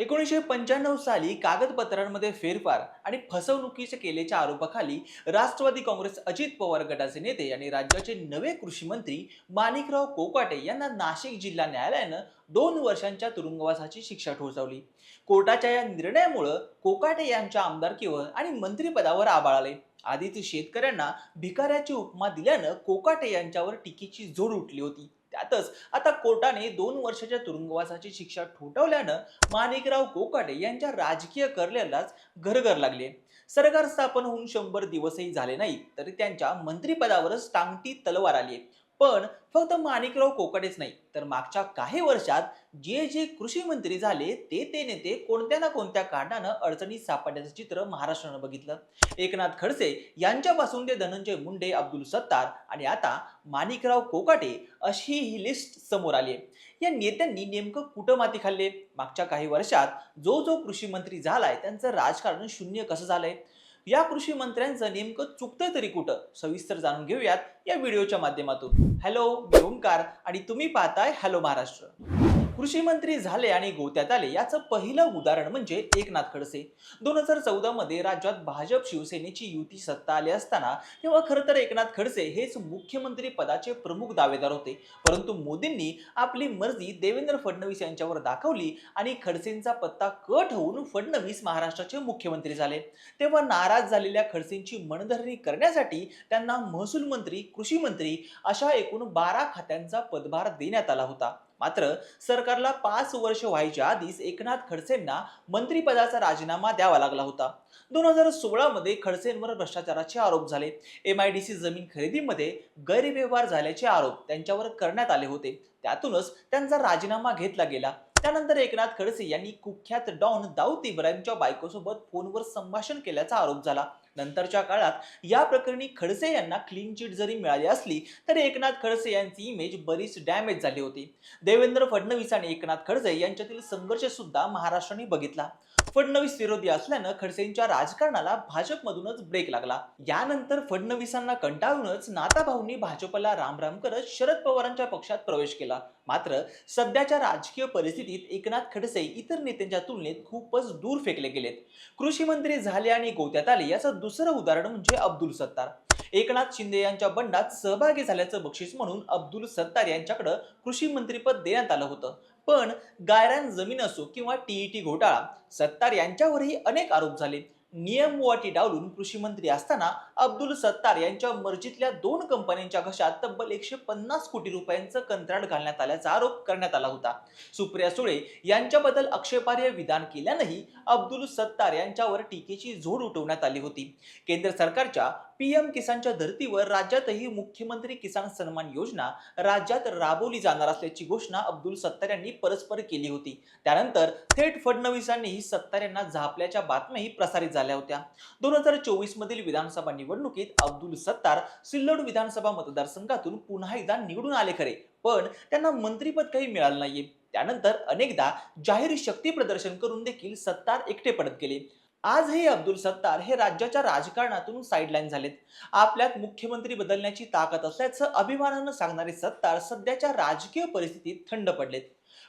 एकोणीसशे पंच्याण्णव साली कागदपत्रांमध्ये फेरफार आणि फसवणुकीचे केल्याच्या आरोपाखाली राष्ट्रवादी काँग्रेस अजित पवार गटाचे नेते आणि राज्याचे नवे कृषी मंत्री माणिकराव कोकाटे यांना नाशिक जिल्हा न्यायालयानं दोन वर्षांच्या तुरुंगवासाची शिक्षा ठोठावली. कोर्टाच्या या निर्णयामुळं कोकाटे यांच्या आमदारकीवर आणि मंत्रिपदावर आबाळ आले. आधीच शेतकऱ्यांना भिकाऱ्याची उपमा दिल्यानं कोकाटे यांच्यावर टीकेची जोड उठली होती. त्यातच आता कोर्टाने दोन वर्षाच्या तुरुंगवासाची शिक्षा ठोठावल्यानं माणिकराव कोकाटे यांच्या राजकीय करल्यालाच घरघर लागले सरकार स्थापन होऊन शंभर दिवसही झाले नाही तरी त्यांच्या मंत्रिपदावरच टांगती तलवार आली आहे. पण फक्त माणिकराव कोकाटेच नाही. तर मागच्या काही वर्षात जे जे कृषी मंत्री झाले ते ते नेते कोणत्या ना कोणत्या कारणानं अडचणीत सापडण्याचं चित्र महाराष्ट्रानं बघितलं. एकनाथ खडसे यांच्यापासून ते धनंजय मुंडे अब्दुल सत्तार आणि आता माणिकराव कोकाटे अशी ही लिस्ट समोर आली आहे. या नेत्यांनी नेमकं कुठं माती खाल्ले मागच्या काही वर्षात जो जो कृषी मंत्री झालाय त्यांचं राजकारण शून्य कसं झालंय? या कृषी मंत्र्यांचं नेमकं चुकतंय तरी कुठं? सविस्तर जाणून घेऊयात या व्हिडिओच्या माध्यमातून. हॅलो मी ओंकार आणि तुम्ही पाहताय हॅलो महाराष्ट्र. कृषी मंत्री झाले आणि गोत्यात आले याचं पहिलं उदाहरण म्हणजे एकनाथ खडसे. दोन हजार चौदा मध्ये राज्यात भाजप शिवसेनेची युती सत्ता आली असताना तेव्हा खरं तर एकनाथ खडसे हेच मुख्यमंत्री पदाचे प्रमुख दावेदार होते. परंतु मोदींनी आपली मर्जी देवेंद्र फडणवीस यांच्यावर दाखवली आणि खडसेंचा पत्ता कट होऊन फडणवीस महाराष्ट्राचे मुख्यमंत्री झाले. तेव्हा नाराज झालेल्या खडसेंची मनधरणी करण्यासाठी त्यांना महसूल मंत्री कृषी मंत्री अशा एकूण बारा खात्यांचा पदभार देण्यात आला होता. मात्र सरकारला पाच वर्ष व्हायच्या आधीच एकनाथ खडसेंना मंत्रिपदाचा राजीनामा द्यावा लागला होता. दोन हजार सोळामध्ये खडसेंवर भ्रष्टाचाराचे आरोप झाले. एम आय डी सी जमीन खरेदीमध्ये गैरव्यवहार झाल्याचे आरोप त्यांच्यावर करण्यात आले होते. त्यातूनच त्यांचा राजीनामा घेतला गेला. त्यानंतर एकनाथ खडसे यांनी कुख्यात डॉन दाऊद इब्राहिमच्या बायकोसोबत फोनवर संभाषण केल्याचा आरोप झाला. नंतरच्या काळात या प्रकरणी खडसे यांना क्लीन चिट जरी मिळाली असली तरी एकनाथ खडसे यांची इमेज बरीच डॅमेज झाली होती. देवेंद्र फडणवीस आणि एकनाथ खडसे यांच्यातील संघर्ष सुद्धा महाराष्ट्राने बघितला. फडणवीस विरोधी असल्यानं खडसेंच्या राजकारणाला भाजपमधूनच ब्रेक लागला. यानंतर फडणवीसांना कंटाळूनच नाताभाऊंनी भाजपला रामराम करत शरद पवारांच्या पक्षात प्रवेश केला. मात्र सध्याच्या राजकीय परिस्थितीत एकनाथ खडसे इतर नेत्यांच्या तुलनेत खूपच दूर फेकले गेलेत. कृषी मंत्री झाले आणि गोत्यात आले याचं दुसरं उदाहरण म्हणजे अब्दुल सत्तार. एकनाथ शिंदे यांच्या बंडात सहभागी झाल्याचं बक्षीस म्हणून अब्दुल सत्तार यांच्याकडं कृषी मंत्रीपद देण्यात आलं होतं. पण गायरान जमीन असो किंवा टीईटी घोटाळा सत्तार यांच्यावरही अनेक आरोप झाले. नियम वाटी डावलून कृषी मंत्री असताना अब्दुल सत्तार यांच्या मर्जीतल्या दोन कंपन्यांच्या घशात तब्बल एकशे पन्नास कोटी रुपयांचं कंत्राट घालण्यात आल्याचा आरोप करण्यात आला होता. सुप्रिया सुळे यांच्याबद्दल आक्षेपार्ह विधान केल्यानंही अब्दुल सत्तार यांच्यावर टीकेची झोड उठवण्यात आली होती. केंद्र सरकारच्या पीएम किसानच्या धर्तीवर राज्यातही मुख्यमंत्री किसान सन्मान योजना राज्यात राबवली जाणार असल्याची घोषणा अब्दुल सत्तार यांनी परस्पर केली होती. त्यानंतर थेट फडणवीसांनीही सत्तार यांना झापल्याच्या बातम्याही प्रसारित झाल्या होत्या. दोन हजार चोवीस मधील विधानसभा निवडणुकीत अब्दुल सत्तार सिल्लोड विधानसभा मतदारसंघातून पुन्हा एकदा निवडून आले खरे पण त्यांना मंत्रीपद काही मिळालं नाहीये. त्यानंतर अनेकदा जाहीर शक्ती प्रदर्शन करून देखील सत्तार एकटे पडत गेले. आजही अब्दुल सत्तार हे राज्याच्या राजकारणातून साईडलाईन झालेत. आपल्यात मुख्यमंत्री बदलण्याची ताकद असल्याचं अभिमानानं सांगणारे सत्तार सध्याच्या राजकीय परिस्थितीत थंड पडलेत.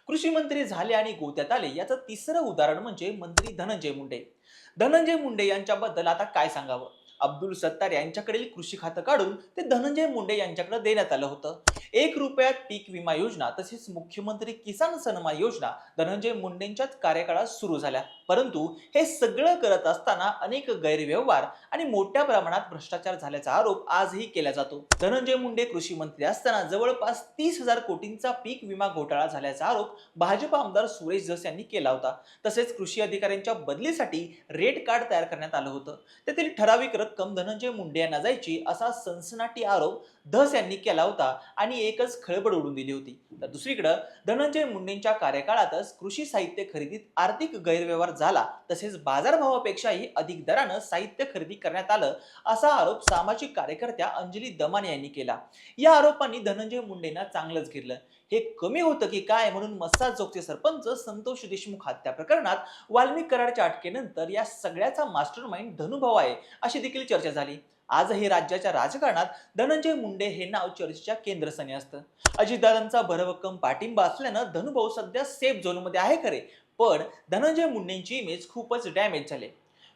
कृषी मंत्री झाले आणि गोत्यात आले याचं तिसरं उदाहरण म्हणजे मंत्री धनंजय मुंडे. धनंजय मुंडे यांच्याबद्दल आता काय सांगावं? अब्दुल सत्तार यांच्याकडील कृषी खातं काढून ते धनंजय मुंडे यांच्याकडे देण्यात आलं होतं. एक रुपयात पीक विमा योजना तसेच मुख्यमंत्री किसान सन्मान योजना धनंजय मुंडेंच्याच कार्यकाळात सुरू झाल्या. परंतु हे सगळं करत असताना अनेक गैरव्यवहार आणि मोठ्या प्रमाणात भ्रष्टाचार झाल्याचा आरोप आजही केला जातो. धनंजय मुंडे कृषी मंत्री असताना जवळपास तीस हजार कोटींचा पीक विमा घोटाळा झाल्याचा आरोप भाजप आमदार सुरेश जस यांनी केला होता. तसेच कृषी अधिकाऱ्यांच्या बदलीसाठी रेट कार्ड तयार करण्यात आलं होतं. त्यातील ठराविक रक्कम धनंजय मुंडे यांना जायची असा सनसनाटी आरोप धस यांनी केला होता आणि एकच खळबळ उडून दिली होती. तर दुसरीकडं धनंजय मुंडेंच्या कार्यकाळातच कृषी साहित्य खरेदीत आर्थिक गैरव्यवहार झाला तसेच बाजारभावापेक्षाही अधिक दरानं साहित्य खरेदी करण्यात आलं असा आरोप सामाजिक कार्यकर्त्या अंजली दमाने यांनी केला. या आरोपांनी धनंजय मुंडेंना चांगलंच घेरलं. हे कमी होतं की काय म्हणून मस्साद चौकचे सरपंच संतोष देशमुख हत्या प्रकरणात वाल्मिक कराडच्या अटकेनंतर या सगळ्याचा मास्टर माइंड धनुभाव आहे अशी देखील चर्चा झाली. आजही राज्याच्या राजकारणात धनंजय मुंडे हे नाव चर्चेच्या केंद्रस्थानी असतं. अजितदादांचा भरभक्कम पाठिंबा असल्यानं धनुभाऊ सध्या सेफ झोनमध्ये आहे खरे पण धनंजय मुंडेंची इमेज खूपच डॅमेज झाले.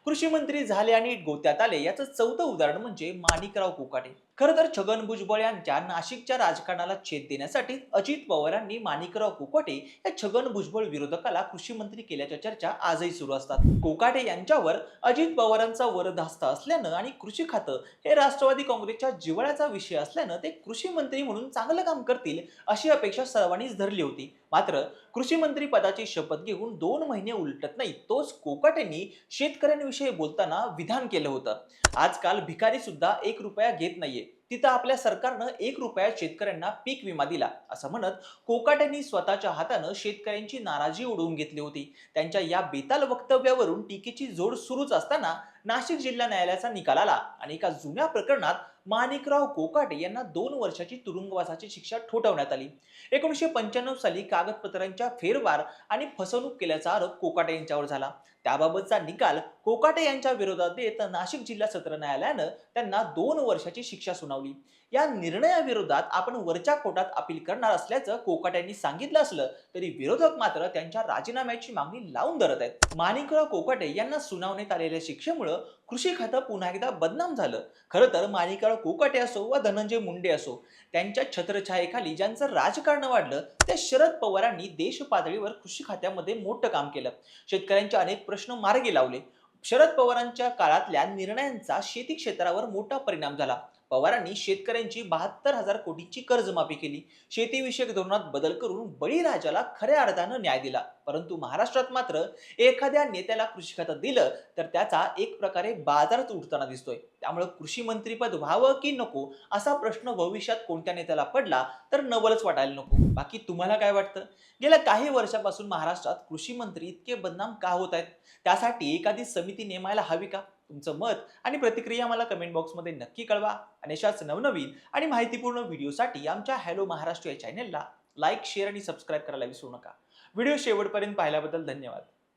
कृषी मंत्री झाले आणि गोत्यात आले याचं चौथं उदाहरण म्हणजे माणिकराव कोकाटे. खरं तर छगन भुजबळ यांच्या नाशिकच्या राजकारणाला छेद देण्यासाठी अजित पवारांनी माणिकराव कोकाटे या छगन भुजबळ विरोधकाला कृषी मंत्री केल्याच्या चर्चा आजही सुरू असतात. कोकाटे यांच्यावर अजित पवारांचा वरदहस्त असल्यानं आणि कृषी खातं हे राष्ट्रवादी काँग्रेसच्या जिव्हाळ्याचा विषय असल्यानं ते कृषी मंत्री म्हणून चांगलं काम करतील अशी अपेक्षा सर्वांनीच धरली होती. मात्र कृषी मंत्री पदाची शपथ घेऊन दोन महिने उलटत नाही तोच कोकाटेंनी शेतकऱ्यांविषयी बोलताना विधान केलं होतं. आजकाल भिकारी सुद्धा एक रुपया घेत नाहीये. तिथं आपल्या सरकारनं एक रुपया शेतकऱ्यांना पीक विमा दिला. असं म्हणत कोकाट्यांनी स्वतःच्या हातानं शेतकऱ्यांची नाराजी उडवून घेतली होती. त्यांच्या या बेताल वक्तव्यावरून टीकेची जोड सुरूच असताना नाशिक जिल्हा न्यायालयाचा निकाल आला आणि एका जुन्या प्रकरणात माणिकराव कोकाटे यांना दोन वर्षाची तुरुंगवासाची शिक्षा ठोठावण्यात आली. एकोणीसशे पंच्याण्णव साली कागदपत्रांच्या फेरवार आणि फसवणूक केल्याचा आरोप कोकाटे यांच्यावर झाला. त्याबाबतचा निकाल कोकाटे यांच्या विरोधात देत नाशिक जिल्हा सत्र न्यायालयानं त्यांना दोन वर्षाची शिक्षा सुनावली. या निर्णयाविरोधात आपण वरच्या कोर्टात अपील करणार असल्याचं कोकाटे यांनी सांगितलं असलं तरी विरोधक मात्र त्यांच्या राजीनाम्याची मागणी लावून धरत आहेत. माणिकराव कोकाटे यांना सुनावण्यात आलेल्या शिक्षेमुळं कृषी खातं पुन्हा एकदा बदनाम झालं. खरं तर माणिकराव कोकाटे असो वा धनंजय मुंडे असो त्यांच्या छत्रछायेखाली ज्यांचं राजकारण वाढलं त्या शरद पवारांनी देश पातळीवर कृषी खात्यामध्ये मोठं काम केलं. शेतकऱ्यांचे अनेक प्रश्न मार्गी लावले. शरद पवारांच्या काळातल्या निर्णयांचा शेती क्षेत्रावर मोठा परिणाम झाला. पवारांनी शेतकऱ्यांची बहात्तर हजार कोटीची कर्जमाफी केली. शेतीविषयक धोरणात बदल करून बळीराजाला खऱ्या अर्थानं न्याय दिला. परंतु महाराष्ट्रात मात्र एखाद्या नेत्याला कृषी खातं दिलं तर त्याचा एक प्रकारे बाजारच उठताना दिसतोय. त्यामुळे कृषी मंत्रीपद व्हावं की नको असा प्रश्न भविष्यात कोणत्या नेत्याला पडला तर नवलच वाटायला नको. बाकी तुम्हाला काय वाटतं? गेल्या काही वर्षापासून महाराष्ट्रात कृषी मंत्री इतके बदनाम का होत आहेत? त्यासाठी एखादी समिती नेमायला हवी का? तुमचं मत आणि प्रतिक्रिया मला कमेंट बॉक्समध्ये नक्की कळवा. आणि अशाच नवनवीन आणि माहितीपूर्ण व्हिडिओसाठी आमच्या हॅलो महाराष्ट्र या चॅनेलला लाईक शेअर आणि सबस्क्राईब करायला विसरू नका. व्हिडिओ शेवटपर्यंत पाहिल्याबद्दल धन्यवाद.